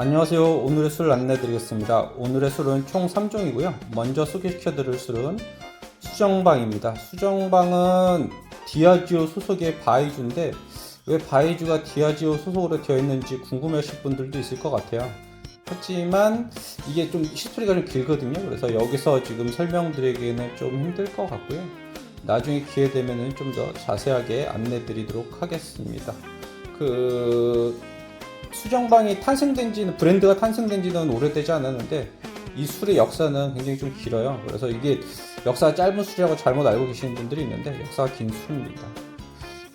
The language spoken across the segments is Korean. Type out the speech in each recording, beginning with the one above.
안녕하세요. 오늘의 술 안내 드리겠습니다. 오늘의 술은 총 3종이고요. 먼저 소개시켜 드릴 술은 수정방입니다. 수정방은 디아지오 소속의 바이주인데 왜 바이주가 디아지오 소속으로 되어 있는지 궁금해 하실 분들도 있을 것 같아요. 하지만 이게 좀 히스토리가 좀 길거든요. 그래서 여기서 지금 설명드리기에는 좀 힘들 것 같고요. 나중에 기회 되면은 좀 더 자세하게 안내 드리도록 하겠습니다. 그 수정방이 탄생된 지는 브랜드가 탄생된 지는 오래되지 않았는데 이 술의 역사는 굉장히 좀 길어요. 그래서 이게 역사가 짧은 술이라고 잘못 알고 계시는 분들이 있는데 역사가 긴 술입니다.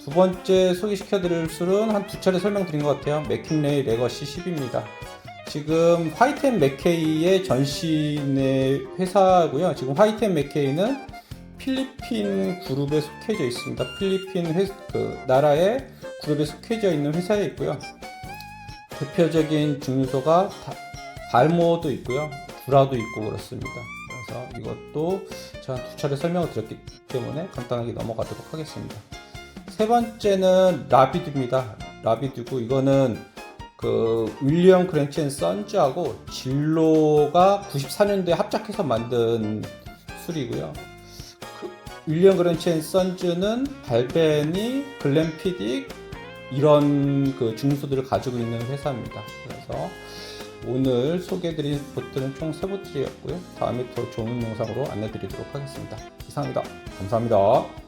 두 번째 소개시켜 드릴 술은 한 두 차례 설명드린 것 같아요. 맥킨레이 레거시 10입니다. 지금 화이트 앤 맥케이의 전신의 회사고요. 지금 화이트 앤 맥케이는 필리핀 그룹에 속해져 있습니다. 필리핀 회, 그 나라의 그룹에 속해져 있는 회사에 있고요. 대표적인 증류소가 다- 발모도 있고요. 구라도 있고 그렇습니다. 그래서 이것도 제가 두 차례 설명을 드렸기 때문에 간단하게 넘어가도록 하겠습니다. 세 번째는 라비드입니다. 라비드고 이거는 그 윌리엄 크렌치 앤 선즈하고 진로가 94년도에 합작해서 만든 술이고요. 그 윌리엄 크렌치 앤 선즈는 발베니, 글램피딕 이런 그 증류소들을 가지고 있는 회사입니다. 그래서 오늘 소개해드린 것들은 총세 보틀이었고요. 다음에 더 좋은 영상으로 안내드리도록 하겠습니다. 이상입니다. 감사합니다.